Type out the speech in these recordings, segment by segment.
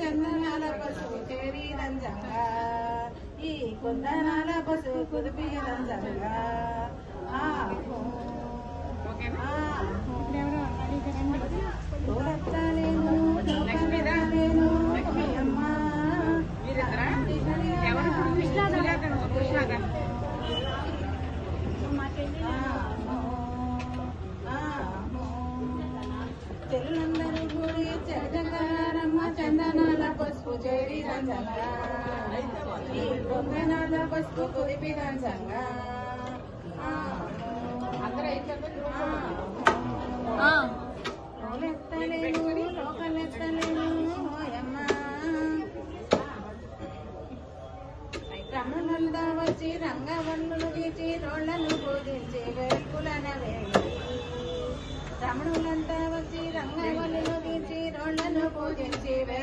చందనాల పసుపు చేరి రంజంగా ఈ కుందనాల పసుపు కుదిపి తోలెత్తలేను, ఓయమ్మ. ఆహో, ఆహో. చెల్లందరూ గుడి చెడ్డగారమ్మ చందనాల పసుపు చేరి రంజంగా. పొంగనాల పసుపు కుదిపి రంజంగా. లోలెత్తలేను లోకలెత్తలేను ఓయమ్మ. రమణులందా వచ్చి రంగవల్లులు తీసి రోళ్ళను పూజించి వేల్పులన వేడి రమణులంతా వచ్చి రంగవల్లులు తీసి రోళ్ళను పూజించి వేల్పులను వేడి ఆహో, ఆహో.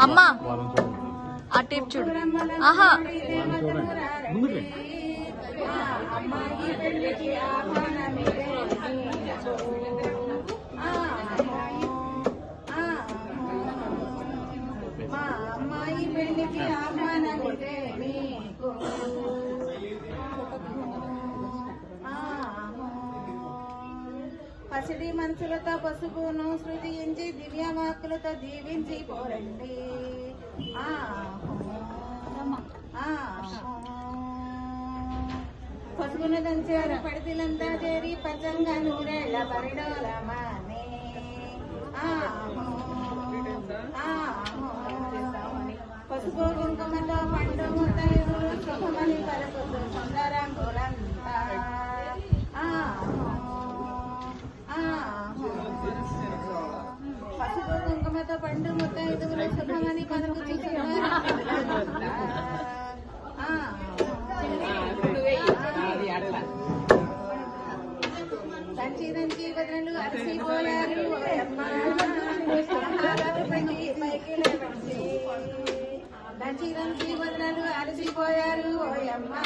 అమ్మా ఆ టేప్ చూడు. ఆహా. ముందుకు అమ్మాయి పెళ్ళికి ఆహ్వానమిదే పసిడి మనసులతో పసుపును సృజించి దివ్యవాక్కులతో దీవించి పోరండి. పసుపును దంచారు. పడితిలంతా చేరి పచ్చంగా నూరేళ్ళ పరిడోలమానే అని కొందరు పలుకుతూ సుందరంగులంతా దంచి దంచి వదనలు అలసిపోయారు ఓయమ్మ. ఆహారాలు దంచి దంచి వదనలు అలసిపోయారు ఓయమ్మా.